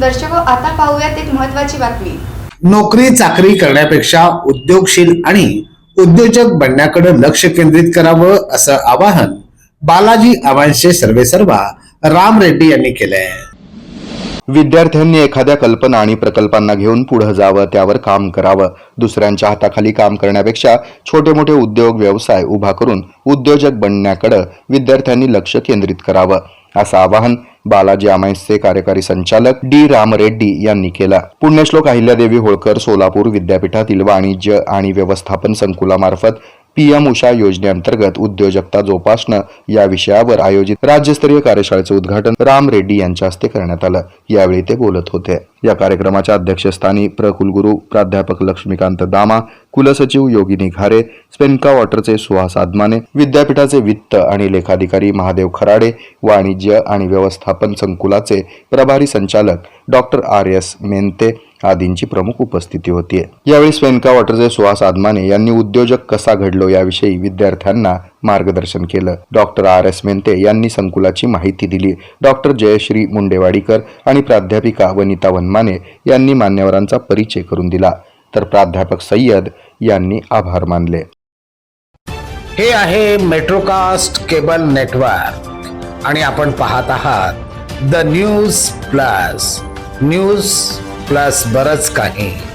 दर्शको आता पाहूयात एक महत्वाची बातमी. नोकरी चाकरी करण्यापेक्षा उद्योगशील आणि उद्योजक बनण्याकडे लक्ष केंद्रित करावं असं आवाहन बालाजी आव्हानचे सर्वेसर्वा राम रेड्डी यांनी केलंय. विद्यार्थ्यांनी एखाद्या कल्पना आणि प्रकल्पांना घेऊन पुढे जावं त्यावर काम करावं दुसऱ्यांच्या हाताखाली काम करण्यापेक्षा छोटे मोठे उद्योग व्यवसाय उभा करून उद्योजक बनण्याकडे विद्यार्थ्यांनी लक्ष केंद्रित करावं असं आवाहन बालाजी आमायसचे कार्यकारी संचालक डी राम रेड्डी यांनी केला. पुण्यश्लोक अहिल्यादेवी होळकर सोलापूर विद्यापीठातील वाणिज्य आणि व्यवस्थापन संकुलामार्फत पीएम उषा योजनेअंतर्गत उद्योजकता जोपासणं या विषयावर आयोजित राज्यस्तरीय कार्यशाळेचं उद्घाटन राम रेड्डी यांच्या हस्ते करण्यात आलं. यावेळी ते बोलत होते. या कार्यक्रमाच्या अध्यक्षस्थानी प्रकुलगुरू प्राध्यापक लक्ष्मीकांत दामा कुलसचिव योगिनी घारे स्पेनका वॉटरचे सुहास आदमाने विद्यापीठाचे वित्त आणि लेखाधिकारी महादेव खराडे वाणिज्य आणि व्यवस्थापन संकुलाचे प्रभारी संचालक डॉक्टर आर एस मेनते आदींची प्रमुख उपस्थिती होती. यावेळी स्वेनका वॉटरचे सुहास आदमाने यांनी उद्योजक कसा घडलो याविषयी विद्यार्थ्यांना मार्गदर्शन केलं. Doctor R. एस. मेंते यांनी संकुलाची माहिती दिली. डॉक्टर जयश्री मुंडेवाडीकर आणि प्राध्यापिका वनिता वनमाने यांनी मान्यवरांचा परिचय करून दिला. तर प्राध्यापक सय्यद यांनी आभार मानले. हे आहे मेट्रोकास्ट केबल नेटवर्क. आणि आपण पाहत आहात the news plus. News plus बरंच काही.